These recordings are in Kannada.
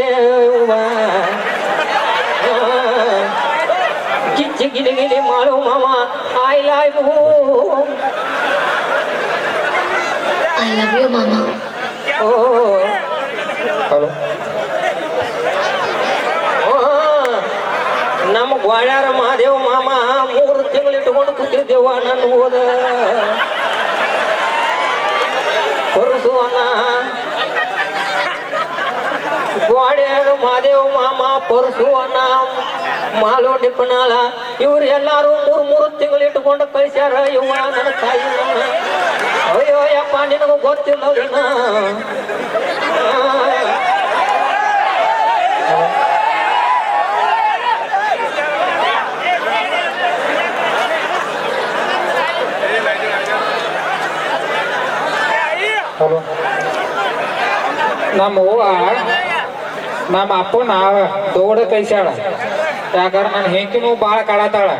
ಮಾಡ್ಯವ್ವ ಕಿಚ್ಚಿ ಗಿಲಿ ಗಿಲಿ ಮಾಡು ಮಾಮ I love you I love you ಮಾಮ. ಓ. ಹಲೋ. ನಮ್ಮ ಗ್ವಾಳ್ಯಾರ ಮಹಾದೇವ ಮಾಮ ಮೂರು ತಿಂಗಳು ಇಟ್ಕೊಂಡು ಕೂತಿದ್ದೇವ ನನ್ನ ಹೋದ. ಪರಸುವನ ಗ್ವಾಡ್ಯಾರ ಮಾದೇವ್ ಮಾಮ ಪರಸುವನ ಮಾಲು ಡಿಪ್ಪನಾಲ ಇವ್ರು ಎಲ್ಲಾರು ಮೂರು ಮೂರು ತಿಂಗಳು ಇಟ್ಕೊಂಡು ಕಳಿಸ್ಯಾರ. ಇವ ನನ್ನ ತಾಯಿ ಅಯ್ಯೋ ಯಪ್ಪ, ನಿನಗೂ ಗೊತ್ತಿಲ್ಲ. ಹಲೋ. ನಮ್ಮ ನಮ್ಮ ಅಪ್ಪನ ದೋಡ ಕೈಸ್ಯಾಳ. ಯಾಕಂದ್ರೆ ನನ್ನ ಹೆಂಕಿನೂ ಭಾಳ ಕಾಡತಾಳ.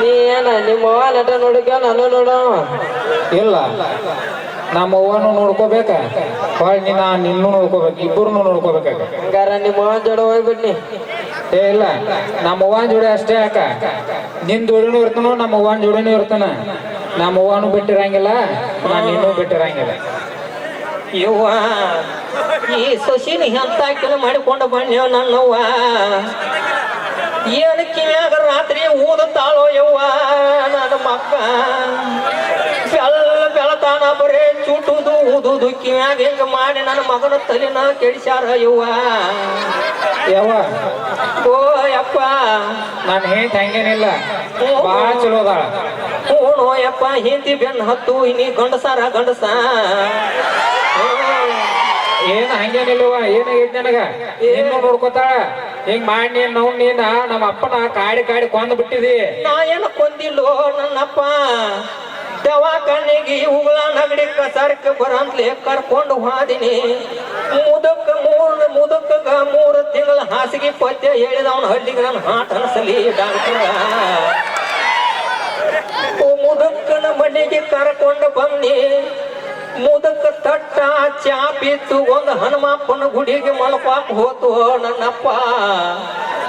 ನೀ ಏನ ನಿಮ್ಮ ಅವ್ವ ನಟ ನೋಡಿಕ ನಾನು ನೋಡ ಇಲ್ಲ. ನಮ್ಮ ಅವ್ವನು ನೋಡ್ಕೋಬೇಕ. ಹೊಳ್ ನಿನ್ನ ನಿನ್ನೂ ನೋಡ್ಕೋಬೇಕು. ಇಬ್ಬರು ನೋಡ್ಕೋಬೇಕಾಗ ಹಂಗಾರ ನಿಮ್ಮ ಅವ್ವನ ಜೋಡ ಹೋಗ್ಬಿಡ್ನಿ. ಏ, ಇಲ್ಲ. ನಮ್ಮ ಅವ್ವನ ಜೋಡಿ ಅಷ್ಟೇ ಯಾಕ? ನಿನ್ ಜೋಡಿನೂ ಇರ್ತಾನೋ, ನಮ್ಮ ಅವ್ವನ ಜೋಡಿನೂ ಇರ್ತಾನ. ನಮ್ಮ ಬಿಟ್ಟಿರಂಗಿಲ್ಲ ನಾನು ಇನ್ನೂ ಬಿಟ್ಟಿರಂಗಿಲ್ಲ. ಈ ಸೊಸಿನ ಎಂತ ಕೆಲ ಮಾಡಿಕೊಂಡು ಬನ್ನಿ ನನ್ನವ್ವ. ಏನು ಕಿವ್ಯಾಗ ರಾತ್ರಿ ಊದ ಊದುತ್ತಾಳೋ ಯವ್ವ, ನನ್ನ ಮಕ್ಕ. ಬೆಲ್ಲ ಬೆಳತಾನ ಬರೇ ಚುಟುದು ಊದುದು, ಕಿವ್ಯಾಗ ಹಿಂಗ ಮಾಡಿ ನನ್ನ ಮಗನ ತಲೆನ ಕೆಡಿಸ್ಯಾರ ಯವ್ವ. ಯಾವ ಓ ಯಪ್ಪ. ನಾನು ಹೇಳ್ತ ಹಂಗೇನಿಲ್ಲ. ಭಾಳ ಚಲೋ ಅದಾಳ. ಹ್ಞೂ ಯಪ್ಪ ಹಿಂದಿ ಬೆನ್ ಹತ್ತು ಇನ್ನಿ ಗಂಡಸಾರ ಗಂಡಸ. ಏನ್ ಹಂಗೇನಿಲ್ಲವ ಏನಾಗೈತಿ ನನಗ? ಏನು ನೋಡ್ಕೋತಾಳ? ಹಿಂಗ್ ಮಾಡಿ ನೀನ್ ನಾವು ನೀನ ನಮ್ಮ ಅಪ್ಪನ ಕಾಡಿ ಕಾಡಿ ಕೊಂದ್ ಬಿಟ್ಟಿದಿ. ನಾ ಏನು ಕೊಂದಿಲ್ಲೋ ನನ್ನಪ್ಪ. ದವಾಖಾನೆಗೆ ಇವುಗಳ ನಗಡಿ ಕಸರಕ್ಕೆ ಬರಂತ್ಲೆ ಕರ್ಕೊಂಡು ಹಾದಿನಿ. ಮುದಕ್ಕ ಮೂರು ಮುದಕ್ಕಗ ಮೂರು ತಿಂಗಳ ಹಾಸಿಗೆ ಪದ್ಯ ಹೇಳಿದ ಅವನು ಹಳ್ಳಿಗೆ ನನ್ನ ಹಾಟನಸಲಿ ಡಾಕ್ಟರ. ಮುದಕ್ಕನ ಮನೆಗೆ ಕರ್ಕೊಂಡು ಬನ್ನಿ. ಮುದಕ್ಕ ತಟ್ಟ ಚಾಪಿತ್ತು, ಒಂದು ಹನುಮಪ್ಪನ ಗುಡಿಗೆ ಮಲ್ಪಾಕ್ ಹೋತು ನನ್ನಪ್ಪ.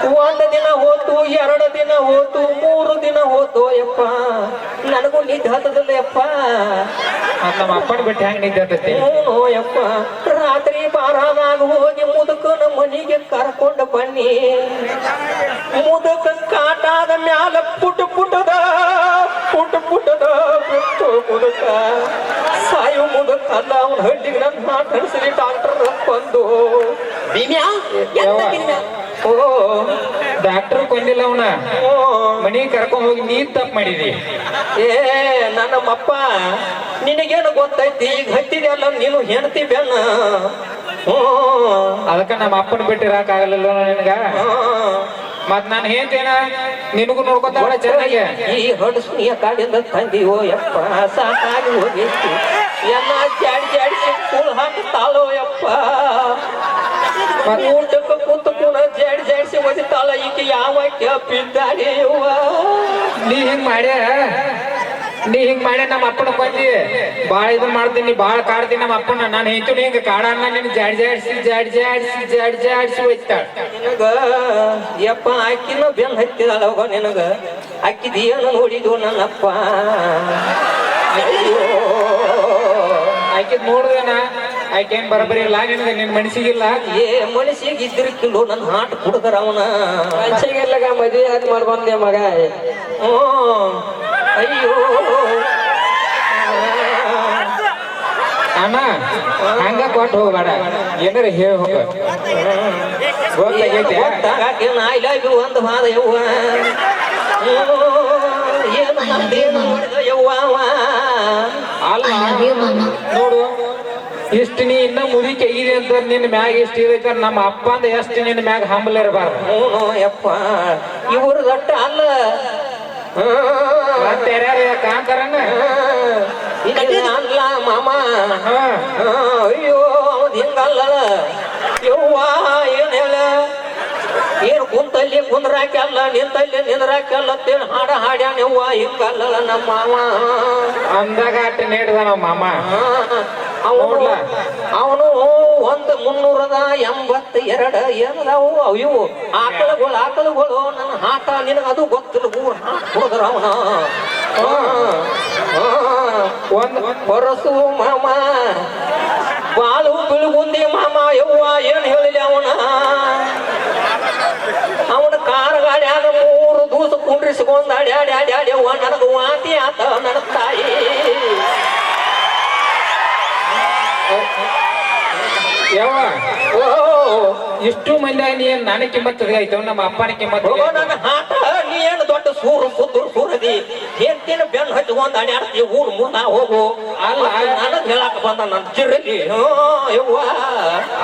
ಒಂದು ದಿನ ಹೋತು, ಎರಡು ದಿನ ಹೋತು, ಮೂರು ದಿನ ಹೋತು, ಯಪ್ಪ. ನನಗೂ ಯಪ್ಪ. ಮತ್ ನಮ್ಮ ಅಪ್ಪನ ಬಿಟ್ಟು ಹೆಂಗ್ ನಿಂತಿರ್ತೈತಿ ಓ ಯಪ್ಪ ರಾತ್ರಿ ಬಾರಾದಾಗ ಹೋಗಿ ಮುದುಕನ ಮನೆಗೆ ಕರ್ಕೊಂಡು ಬನ್ನಿ. ಮುದುಕ ಕಾಟಾದ ಮ್ಯಾಲ ಪುಟ ಪುಟದ ಪುಟ ಪುಟದ ಬಿಟ್ಟು ಮುದುಕ. ಸಾಯು ಮುದುಕ ಅಲ್ಲ ಅವನ ಹಳ್ಳಿಗೆ ನನ್ನ ಮಾತಾಡಿಸಲಿ ಡಾಕ್ಟರ್ ಬಂದು. ಓ ಡಾಕ್ಟರ್ ಕೊಂದಿಲ್ಲ ಅವನ. ಓ. ಮನಿಗೆ ಕರ್ಕೊಂಡ್ ಹೋಗಿ ನೀ ತಪ್ಪು ಮಾಡಿದಿ. ಏ ನನ್ನಮ್ಮಪ್ಪ ನಿನಗೇನು ಗೊತ್ತೈತಿ? ಈಗ ಹತ್ತಿದೆಲ್ಲ ನೀನು ಹೆಣ್ತಿ ಬೆನ್ನ. ಹ್ಞೂ. ಅದಕ್ಕ ನಮ್ಮ ಅಪ್ಪನ ಬಿಟ್ಟಿರಾಕ ಆಗಲಿಲ್ಲ ನಿನಗ? ಮತ್ ನಾನು ಹೇಳ್ತೇನ? ನಿನಗೂ ನೋಡ್ಕೊತಾಳ ಚೆನ್ನಾಗಿ. ಈ ಹಡಸ್ನಿಯ ಕಾಡಿಂದ ತಂದಿವೋ ಯಪ್ಪ ಸಾಕಾಗಿ ಹೋಗಿತ್ತು ಎಲ್ಲ ಜಾಡಿ ಜಾಡಿ ಕೂಳ್ ಹಾಕುತ್ತಾಳೋ ಯಪ್ಪ. ಊಟಕ್ಕೆ ಕೂತು ಕೂಡ ಜಾಡಿಸಿ ಒದಿತಾಳ ಈಕೆ ಯಾವ ಕೆಪ್ಪಿದ್ದಾಳೆ ಯವ್ವ ನೀ ಹಿಂಗ್ ಮಾಡ್ಯ? ನೀ ಹಿಂಗ್ ಮಾಡ್ಯ ನಮ್ಮ ಅಪ್ಪನ ಕೊಂದಿ ಬಾಳ ಇದನ್ ಮಾಡ್ತೀನಿ ಬಾಳ ಕಾಡ್ತೀನಿ ನಮ್ಮ ಅಪ್ಪನ. ನಾನು ಹೇಳ್ತೀನಿ ಹಿಂಗ ಕಾಡಣ್ಣ ನಿನ್ ಜಾಡ್ ಜಾಡ್ಸಿ ಜಾಡ್ ಜಾಡ್ಸಿ ಜಾಡ್ ಜಾಡ್ಸಿ ಹೋಯ್ತಾಳ ನಿನಗ ಯಪ್ಪ ಅಕ್ಕಿನ ಬೆನ್ ಹತ್ತಿದಾಳವ ನಿನಗ. ಅಕ್ಕಿದೇನು ನೋಡಿದ್ವು ನನ್ನಪ್ಪ. ಅಯ್ಯೋ. ಆಕಿದ್ ನೋಡುದೇನ? ಆಕೆ ಏನ್ ಬರಬರಿ ಇಲ್ಲ ನಿನಗ ನಿನ್ ಮನಸ್ಸಿಗಿಲ್ಲ? ಏ ಮನಸ್ಸಿಗೆ ಇದ್ರ ಕಿಲೋ ನನ್ನ ಹಾಟ್ ಕುಡ್ದರ ಅವನ. ಮನ್ಸಿಗೆಲ್ಲ ಮದುವೆ ಯಾಕೆ ಮಾಡ್ಬಂದೆ ಮಗ. ಓ ಅಯ್ಯೋ. ಅಣ್ಣ ಹಂಗ ಕೊಟ್ಟು ಹೋಗ್ಬೇಡ. ಏನಾರ ಹೇಳಿ ಹೋಗ. ಗೊತ್ತಾಗೈತೆ? ಗೊತ್ತಾಗೇನ ಐ ಲವ್ ಯು ಒಂದು ಮಾದ ಯವ್ವ. ಏನು ನಮ್ದೇನು ಮಾಡಿದ ಯವ್ವ. ಅಲ್ಲ ನೋಡು. ಇಷ್ಟ ನೀ ಇನ್ನ ಮುದಿ ಇದೆ ಅಂತ ನಿನ್ನ ಮ್ಯಾಗ ಇಷ್ಟ ಇದೈತೆ ನಮ್ಮ ಅಪ್ಪ ಅಂದ ಎಷ್ಟು ನಿನ್ನ ಮ್ಯಾಗ ಹಂಬಲ್ ಇರಬಾರ್ದು. ಹ್ಞೂ ಯಪ್ಪ. ಇವರು ದಟ್ಟ ಅಲ್ಲ. ಮತ್ತೆ ಯಾರ್ಯಾರು ಇಲ್ಲ ಅಲ್ಲ ಮಾಮ. ಅಯ್ಯೋ ಅವದ್ ಹಿಂಗಲ್ಲ. ಯವ್ವ ಏನ್ ಹೇಳ? ಏನು ಕುಂತಲ್ಲಿ ಕುಂದ್ರಾಕಲ್ಲ ನಿಂತಲ್ಲಿ ನಿಂದ್ರಾಕಲ್ಲ ಅಂತೇಳಿ ಹಾಡ ಹಾಡ್ಯಾನ ಯವ್ವ ಹಿಂಗಲ್ಲ ನಮ್ಮ ಮಾವ ಅಂದಾಗ ಅಟ್ಟ ನೀಡ್ದ ನಮ್ಮ ಮಾಮ ಅವನು ಅವನು ಒಂದು ಮುನ್ನೂರದ ಎಂಬತ್ತ ಎರಡ ಏನದವು ಇವು ಆಕಳುಗಳು ಆಕಳುಗಳು, ನನ್ನ ಹಾಟ ನಿನಗೆ ಅದು ಗೊತ್ತಿಲ್ಲ. ಹುಡುಗರ ಅವನ ಒಂದು ಹೊರಸು ಮಾಮ ಬಾಲು ಬಿಳುಗುಂದಿ ಮಾಮ, ಯವ್ವ ಏನ್ ಹೇಳಿಲ್ಲ ಅವನ? ಅವನ ಕಾರ್ ಗಾಡ್ಯಾಗ ಮೂರು ದೂಸ ಕುಂಡ್ರಿಸ್ಕೊಂಡ್ ಅಡ್ಯಾಡಿ ಇಷ್ಟು ಮಂದಿ ನೀ ಏನ್ ನನ್ನ ಕಿಮ್ಮತ್ ಆಯ್ತು ನಮ್ಮ ಅಪ್ಪನ ಕಿಮ್ಮತ್ ನನ್ನ ಹಾಟ ನೀ ಏನು ದೊಡ್ಡ ಸೂರು ಸುತ್ತೂರು ಸೂರದಿ? ಹೆಂಡತಿನ ಬೆನ್ನು ಹಚ್ಕೊಂಡ್ ಅಡ್ಯಾಡ್ತಿ ಊರ್ ನಾ ಹೋಗು. ಅಲ್ಲ. ನನಗ್ ಹೇಳಕ್ ಬಂದ ನನ್ನ ಚಿರಲಿ ಯವ್ವ.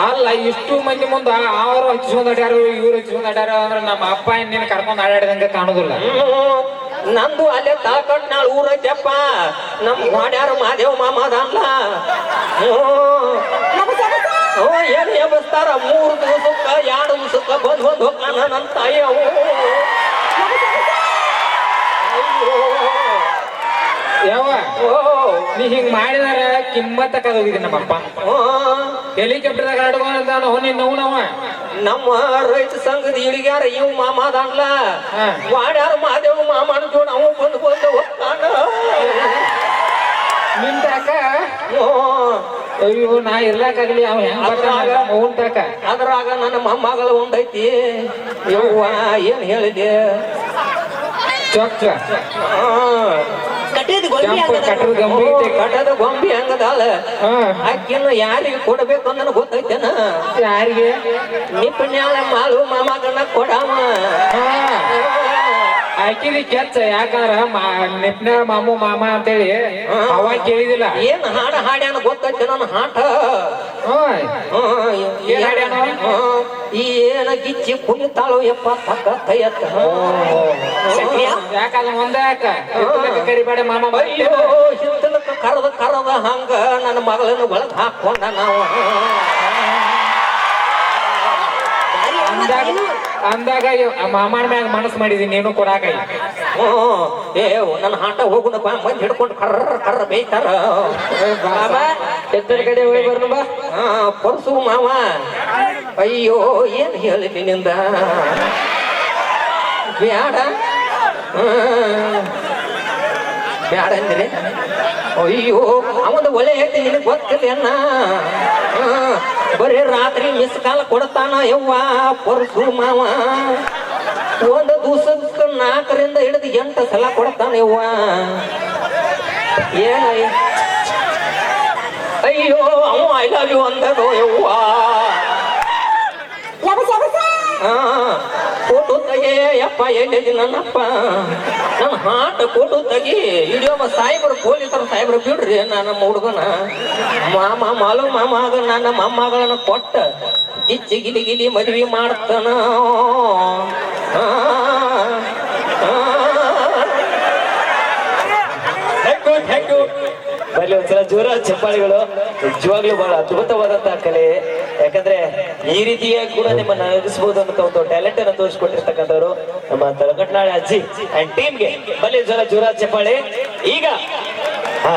ಅಲ್ಲ ಇಷ್ಟು ಮಂದಿ ಮುಂದ ಅವರು ಹಚ್ಕೊಂಡ್ ಅಡ್ಯಾರು ಇವ್ರು ಹಚ್ಕೊಂಡ್ ಅಡ್ಯಾರ ಅಂದ್ರೆ ನಮ್ಮ ಅಪ್ಪ ನಿನ್ನ ಕರ್ಕೊಂಡು ಆಡಾಡಿದಂಗ ಕಾಣುದಿಲ್ಲ. ನಂದು ಅಲ್ಲೇ ತಾಕಟ್ ನಾಳ್ ಊರೈತೆಪ್ಪ. ನಮ್ ಮಾಡ್ಯಾರ ಮಾದೇವ್ ಮಾಮ ಅದಲ್ಲ ಏನು ಎಬ್ಬಿಸ್ತಾರ ಮೂರು ದಿವಸಕ್ಕ ಎರಡು ದಿವಸಕ್ಕ ಬಂದ್ ಬಂದ್ ಹೋಗ್ತಾನ ನನ್ನ ತಾಯಿ ಅವು. ಯಾವ ಓ. ನೀ ಹಿಂಗ್ ಮಾಡಿದಾರ ಕಿಮ್ಮತ್ತ ಕದೋಗಿದೆ ನಮ್ಮ ಅಪ್ಪ ಓ. ಹೆಲಿಕಾಪ್ಟರ್ದಾಗ ಆಡ್ಕೊಂಡ್ ನೀನ್ ನೋವು ನಮ್ಮ ರೈತ ಸಂಘದ ಇಳಿಗ್ಯಾರ ಇವ್ ಮಾಮ ಅದಲ್ಲ ಹಾ. ಮಾಡ್ಯಾರ ಮಾದೇವ್ ಮಾಮನ ಜೋಡ ಅವು ಬಂದು ಬಂದು ಹೋಗ್ತಾನ ನಿಂತಾಕ. ಅಯ್ಯೋ ನಾ ಇರ್ಲಾಕಾಗ್ಲಿ ಅವ ಹೆಂಗ್ ಬರ್ತಾನ? ಮೌನ್ ತಾಕ ಅದ್ರಾಗ ನನ್ನ ಮೊಮ್ಮಗಳ ಒಂದೈತಿ ಯವ್ವ ಏನ್ ಹೇಳಿದೆ ಚೊಕ್ಕ ಕಟ್ಟದ ಗಂಬಿ ಹಂಗದಾಳ ಅಕ್ಕಿನ ಯಾರಿಗೆ ಕೊಡ್ಬೇಕು ಅಂತ ಗೊತ್ತೈತೇನ? ಯಾರಿಗೆ? ನಿಪ್ಪನ್ಯಾಳ ಮಾಲು ಮಾಮಗನ ಕೊಡಾವ ಹಾ. ಆಕಿದಿ ಕೆಚ್ಚ ಯಾಕಂದ್ರ ನಿಪ್ನ ಮಾಮು ಮಾಮ ಅಂತೇಳಿ ಅವ ಕೇಳಿದಿಲ್ಲ. ಏನ್ ಹಾಡ ಹಾಡ್ಯಾನ ಗೊತ್ತೈತೆ ನನ್ನ ಹಾಟ? ಏನ್ ಹಾಡ್ಯಾನ? ಏನ ಗಿಚ್ಚಿ ಕುಣಿತಾಳು ಎಪ್ಪ ತಕ್ಕ ತಯ್ಯತ್ತ ಯಾಕಲ್ಲ ಒಂದ ಯಾಕ? ಹಿತ್ತಲಕ್ಕ ಕರಿಬೇಡ ಮಾಮ ಹಿತ್ತಲಕ್ಕ ಕರದ ಕರದ ಹಂಗ ನನ್ನ ಮಗಳನ್ನ ಒಳಗ್ ಹಾಕೊಂಡ ನಾವು. ಅಂದಾಗ ಮಾಮಾನ ಮ್ಯಾಗ ಮನಸ್ ಮಾಡಿದೀನಿ ನೀನು ಕೊಡಾಕ ಹ್ಞೂ ಏ ನನ್ನ ಹಾಟ ಹೋಗುದಪ್ಪ ಮಂದಿ ಹಿಡ್ಕೊಂಡು ಕರ್ರ ಕರ್ರ ಬೇಯ್ತಾರ. ಮಾಮ ಎತ್ತರ ಕಡೆ ಹೋಗಿ ಬರ್ನು ಬಾ. ಆ, ಪರ್ಸು ಮಾವ. ಅಯ್ಯೋ ಏನ್ ಹೇಳಿ ನಿನ್ನಿಂದ ಬ್ಯಾಡ. ಬ್ಯಾಡ ಅಂದ್ರೆ? ಅಯ್ಯೋ ಅವನು ಒಳ್ಳೆ ಹೇಳ್ತೀನಿ ನಿನಗೆ ಗೊತ್ತಿಲ್ಲ ಅಣ್ಣ. ಬರೀ ರಾತ್ರಿ ಮಿಸ್ ಕಾಲ ಕೊಡ್ತಾನ ಯವ್ವಾ? ಪರ್ಸು ಮಾವ. ಒಂದು ದಿವಸಕ್ಕೆ ನಾಲ್ಕರಿಂದ ಹಿಡಿದು ಎಂಟು ಸಲ ಕೊಡ್ತಾನ ಯವ್ವಾ? ಏನ ಅಯ್ಯೋ ಅವ ಐ ಲವ್ ಯು ಅಂದನು ಯವ್ವ? ಫೋಟೋ ತೆಗೆ ಯಪ್ಪ ಎಲ್ಲಿದೆ ನನ್ನಪ್ಪ? ನನ್ನ ಹಾಟ ಫೋಟೋ ತೆಗಿ. ಹಿಡಿಯೋ ಸಾಹೇಬ್ರು, ಪೊಲೀಸರು ಸಾಹೇಬ್ರು ಬಿಡ್ರಿ ನನ್ನ ಹುಡುಗನ. ಮಾಮ, ಮಾಲು ಮಾಮಾಗ ನನ್ನ ಮೊಮ್ಮಗಳನ್ನ ಕೊಟ್ಟ. ಗಿಚ್ಚಿ ಗಿಲಿ ಗಿಲಿ ಮದ್ವಿ ಮಾಡ್ತಾನ. ಬರ್ಲಿ ಒಂದ್ಸಲ ಜೋರ ಚಪ್ಪಾಳಿಗಳು. ನಿಜವಾಗ್ಲೂ ಬಹಳ ಅದ್ಭುತವಾದಂತಹ ಕಲೆ. ಯಾಕಂದ್ರೆ ಈ ರೀತಿಯಾಗಿ ಕೂಡ ನಿಮ್ಮನ್ನ ನಗಿಸಬಹುದು ಅನ್ನೋ ಒಂದು ಟ್ಯಾಲೆಂಟ್ ಅನ್ನು ತೋರಿಸಿಕೊಟ್ಟಿರ್ತಕ್ಕಂಥವ್ರು ನಮ್ಮ ತಲಕಟ್ನಾಳೆ ಅಜ್ಜಿ ಅಂಡ್ ಟೀಮ್ಗೆ ಬಲ್ಲಿ ಜ್ವರ ಜೋರ ಚಪ್ಪಾಳೆ. ಈಗ ಹಾ.